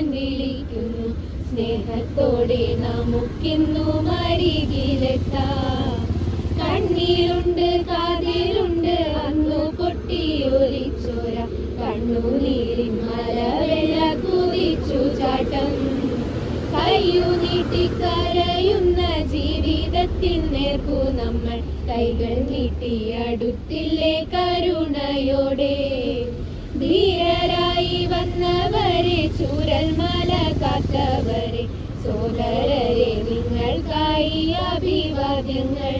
വിളിക്കുന്നു സ്നേഹത്തോടെ നമുക്കിന്നു മരികിലെത്താം കണ്ണീരുണ്ട് കാതിലുണ്ട് അന്നു പൊട്ടിയൊലിച്ചോര കണ്ണുനീരിൻ മലവെള്ള കുതിച്ചു ചാട്ടം. കയ്യു നീട്ടിക്കരയുന്ന ജീവിതത്തിൽ നേർക്കു നമ്മൾ കൈകൾ നീട്ടി അടുത്തില്ലേ കരുണയോടെ. ധീരരായി വന്നവരെ ചൂരൽമല കാത്തവരെ. സോദരരെ നിങ്ങൾക്കായി അഭിവാദ്യങ്ങൾ.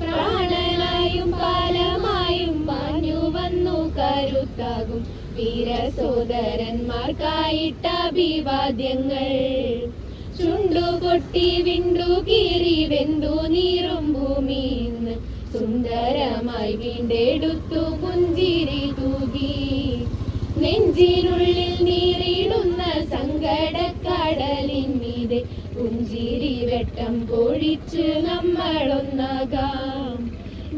പ്രാണനായും പാലമായും മാഞ്ഞു വന്നു കരുത്താകും. വീരസോദരന്മാർക്കായിട്ട് അഭിവാദ്യങ്ങൾ. ചുണ്ടു പൊട്ടി വിണ്ടു കീറി വെന്തു നീറും ഭൂമിയിൽ സുന്ദരമായി വീണ്ടെടുത്തു പുഞ്ചിരി തൂകി. നെഞ്ചിനുള്ളിൽ നീറിടുന്ന സങ്കടക്കടലിൻ മീതെ പുഞ്ചിരി വെട്ടം പൊഴിച്ച് നമ്മളൊന്നാകാം.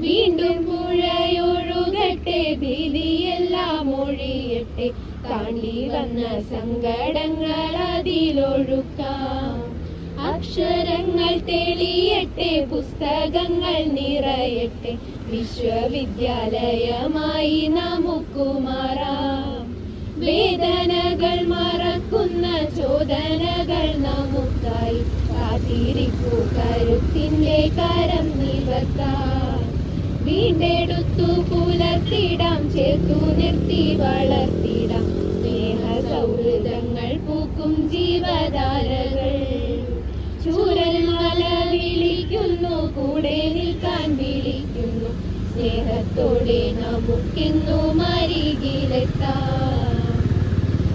വീണ്ടും പുഴയൊഴുകട്ടെ ഭീതിയെല്ലാം ഒഴിയട്ടെ താണ്ടി വന്ന സങ്കടങ്ങൾ അതിലൊഴുക്കാം. അക്ഷരങ്ങൾ തെളിയട്ടെ പുസ്തകങ്ങൾ നിറയട്ടെ വിശ്വവിദ്യാലയമായി നമുക്കു മാറാം. വേദനകൾ മറക്കുന്ന ചോദനകൾ നമുക്കായി കാത്തിരിക്കൂ. കരുത്തിന്റെ കരം നിവർത്താം വീണ്ടെടുത്തു പുലർത്തിടാം ചേർത്തു നിർത്തി വളർത്തിടാം. സ്നേഹ സൗഹൃദങ്ങൾ പൂക്കും ജീവധാരകൾ. ചൂരൽ മല വിളിക്കുന്നു കൂടെ നിൽക്കാൻ വിളിക്കുന്നു. സ്നേഹത്തോടെ നമുക്കിന്നു മരികിലെത്താം